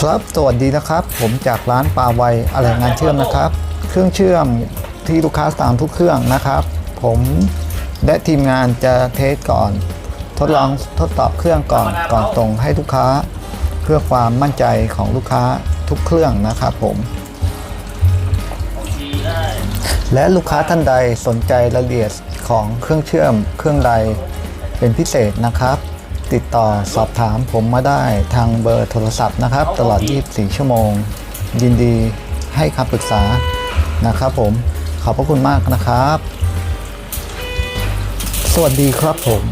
ครับสวัสดีนะครับ ผมจากร้านปลาไวอะไรงานเชื่อมนะครับ เครื่องเชื่อมที่ลูกค้าสั่งทุกเครื่องนะครับ ผมและทีมงานจะเทสก่อน ทดลองทดสอบเครื่องก่อนก่อนส่งให้ลูกค้า เพื่อความมั่นใจของลูกค้าทุกเครื่องนะครับผมบางทีได้และลูกค้าท่านใดสนใจรายละเอียดของเครื่องเชื่อมเครื่องใดเป็นพิเศษนะครับ ติดต่อสอบถามผมมาได้ทางเบอร์โทรศัพท์นะครับ ตลอด 24 ชั่วโมง ยินดีให้คำปรึกษานะครับผม ขอบพระคุณมากนะครับ สวัสดีครับผม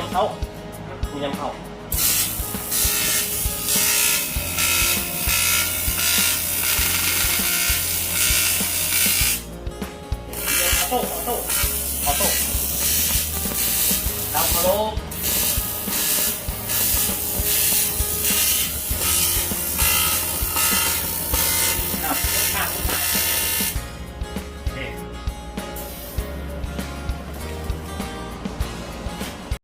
ยมเข้าอลูมิเนียมเข้าออโต้ออโต้ออโต้ดาวมาร์โล